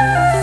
ನನ್ನ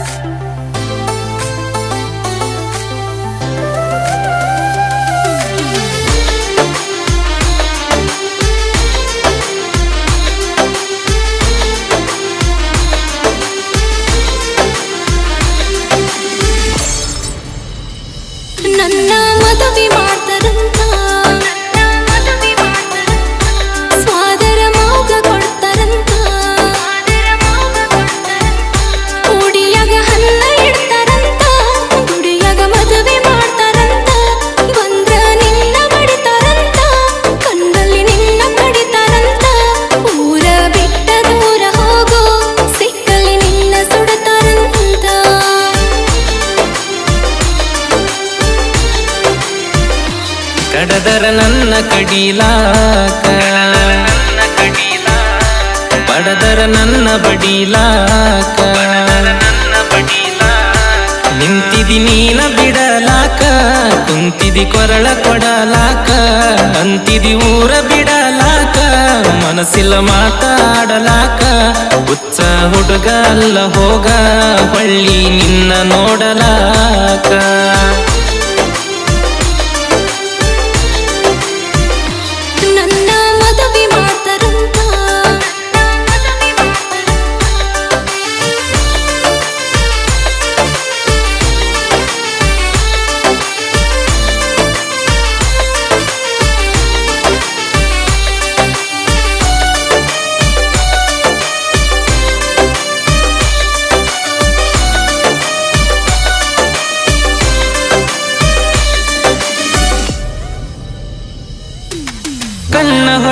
ಕಡದರ ನನ್ನ ಕಡೀಲಾಕ. ಬಡದರ ನನ್ನ ಬಡೀಲಾಕ. ನಿಂತಿದಿ ನೀನ ಬಿಡಲಾಕ ಕುಂತಿದಿ ಕೊರಳ ಕೊಡಲಾಕ, ಅಂತಿದಿ ಊರ ಬಿಡಲಾಕ, ಮನಸ್ಸಿಲ್ಲ ಮಾತಾಡಲಾಕ, ಹುಚ್ಚ ಹುಡುಗ ಅಲ್ಲ ಹೋಗ, ಬಳ್ಳಿ ನಿನ್ನ ನೋಡಲಾಕ.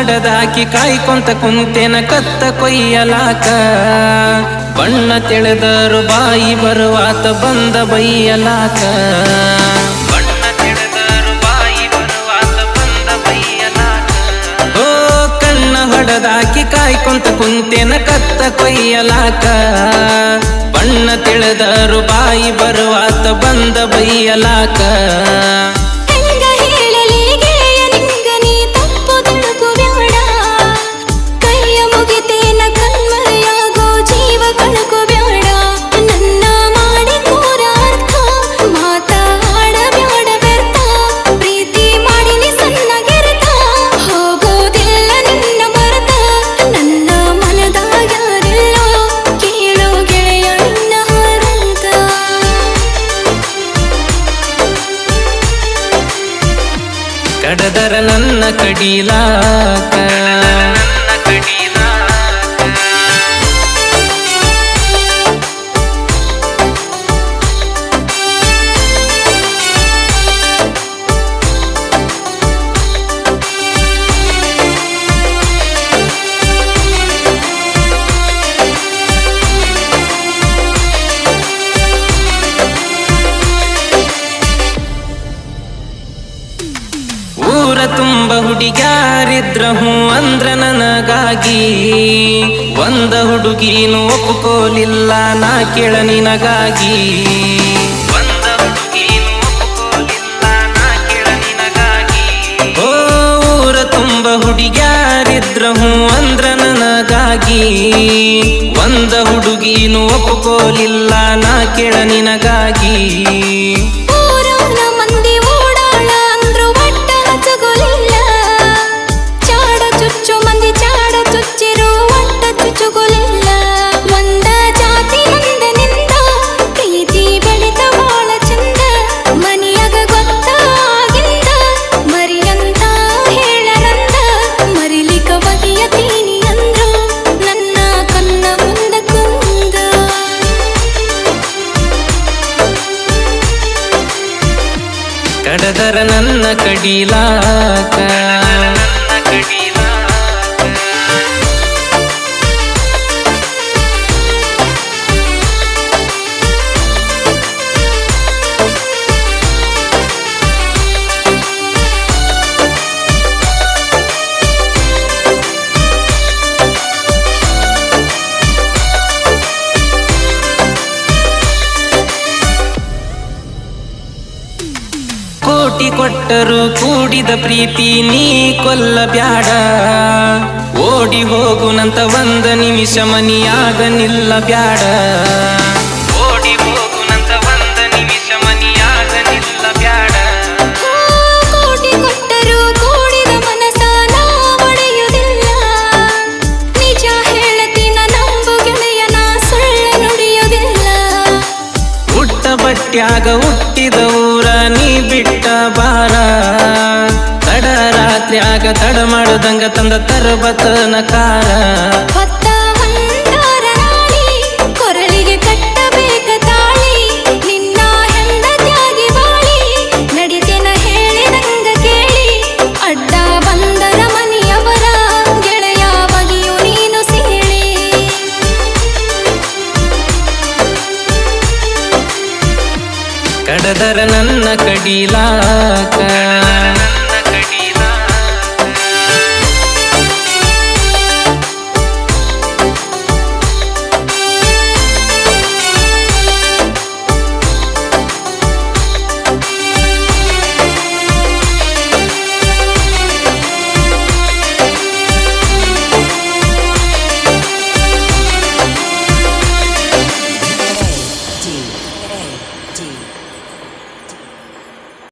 ಹೊಡೆದಾಕಿ ಕಾಯ್ಕೊಂತ ಕುಂತೇನ ಕತ್ತ ಕೊಯ್ಯಲಾಕ. ಬಣ್ಣ ತಿಳಿದರು ಬಾಯಿ ಬರುವಾತ ಬಂದ ಬೈಯಲಾಕ. ಬಣ್ಣ ತಿಳಿದರು ಬಾಯಿ ಬರುವಾತ ಬಂದ ಓ ಹೊಡೆದಾಕಿ ಕಾಯ್ಕೊಂತ ಕುಂತೇನ ಕತ್ತ ಕೊಯ್ಯಲಾಕ. ಬಣ್ಣ ತಿಳಿದರು ಬಾಯಿ ಬರುವಾತ ಬಂದ ಬೈಯಲಾಕ. ನನ್ನ ಕಡೀಲಾಕ ತುಂಬ ಹುಡುಗ್ಯಾರಿದ್ರ ಹೂ ಅಂದ್ರ ನನಗಾಗಿ. ಒಂದ ಹುಡುಗಿನು ಒಪ್ಪುಕೋಲಿಲ್ಲ ನಾ ಕೇಳ ನಿನಗಾಗಿ. ಒಂದ ಹುಡುಗಿನು ಒಪ್ಪುಕೋಲಿಲ್ಲ ನಾ ಕೇಳ ನಿನಗಾಗಿ. ಓ ಊರ ತುಂಬ ಹುಡುಗ್ಯಾರಿದ್ರ ಹೂ ಅಂದ್ರ ನನಗಾಗಿ. ಒಂದ ಹುಡುಗಿನು ಒಪ್ಪುಕೋಲಿಲ್ಲ ನಾ ಕೇಳ ನಿನಗಾಗಿ. ನನ್ನ ಕಡೀಲಾಕ. ಕೋಟಿ ಕೊಟ್ಟರು ಕೂಡಿದ ಪ್ರೀತಿ ನೀ ಕೊಲ್ಲ ಬ್ಯಾಡ. ಓಡಿ ಹೋಗುನಂತ ಒಂದ ನಿಮಿಷ ಮನಿಯಾಗ ನಿಲ್ಲ ಬ್ಯಾಡ. ರಾತ್ರಿಯಾಗ ತಡ ಮಾಡುದಂಗ ತಂದ ತರಬತನ ಕಾರ. ಕೊರಳಿಗೆ ಕಟ್ಟಬೇಕ ತಾಳಿ ನಿನ್ನ ಹೆಂಡತಿಯಾಗಿ ಬಾಳಿ ನಡಿತೇನ ಹೇಳಿದಂಗ ಕೇಳಿ ಅಡ್ಡ ಬಂದರ ಮನೆಯವರ ಗೆಳೆಯ ಬಗೆಯು ನೀನು ಸೀಳಿ. ಕಡದರ ನನ್ನ ಕಡಿಲಾಕ.